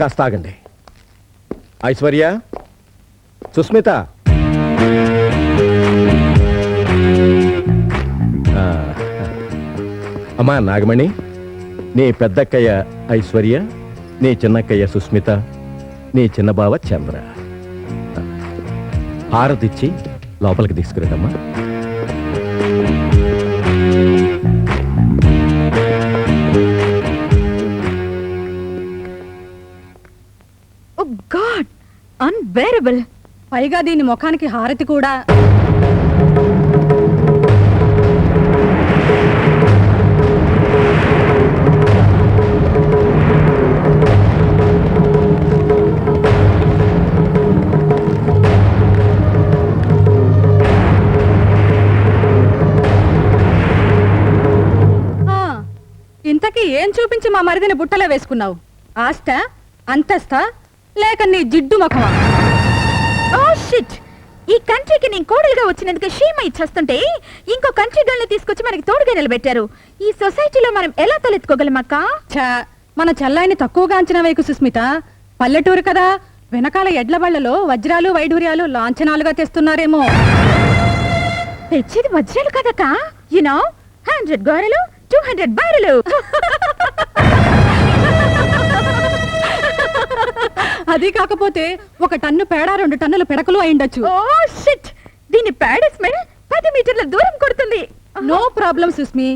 కాస్త ఆగండి ఐశ్వర్య సుస్మిత. ఆ, అమ్మా నాగమణి నీ పెద్దక్కయ్య ఐశ్వర్య నీ చిన్నక్కయ్య సుస్మిత నీ చిన్న బావ చంద్ర. హారతిచ్చి లోపలికి తీసుకురండమ్మా. అన్బేరబుల్ పైగా దీని ముఖానికి హారతి కూడా. ఇంతకీ ఏం చూపించి మా మరిదిని బుట్టలో వేసుకున్నావు? ఆస్త అంతస్తా లేక నీ జిడ్డు ముఖమా? Oh shit. ఈ కంట్రీకి నేను కోడలుగా వచ్చినందుకు షీమ ఇచ్చేస్తుంటే ఇంకో కంట్రీ గల్ని తీసుకొచ్చి మనకి తోడుగా నిలబెట్టారు. ఈ సొసైటీలో మనం ఎలా తలెత్తుకోగలం అక్క ఛా, మన చెల్లాయిని తక్కువగా అంచనా వేయకు సుస్మిత. పల్లెటూరు కదా వెనకాల ఎడ్ల బళ్ళలో వజ్రాలు వైడూర్యాలు లాంఛనాలుగా తెస్తున్నారేమో. తెచ్చేది వజ్రాలు కదక్క? యునో హండ్రెడ్ గోరలు టూ హండ్రెడ్ బారెలు. అది కాకపోతే ఒక టన్ను పేడ రెండు టన్నుల పిడకలు అయిండొచ్చు ఓ షిట్ దీని ప్యాడ్ స్మెల్ పది మీటర్ల దూరం కొడుతుంది. No problem Susmi.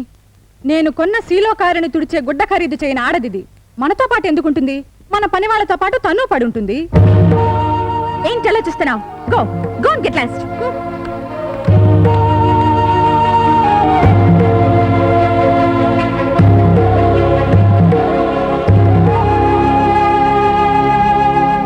నేను కొన్న సీలో కారుని తుడిచే గుడ్డ ఖరీదు చేయని ఆడదిది. మనతో పాటు ఎందుకుంటుంది? మన పని వాళ్ళతో పాటు తను పడి ఉంటుంది ఏంటి అలా చూస్తున్నావు? Go go get lost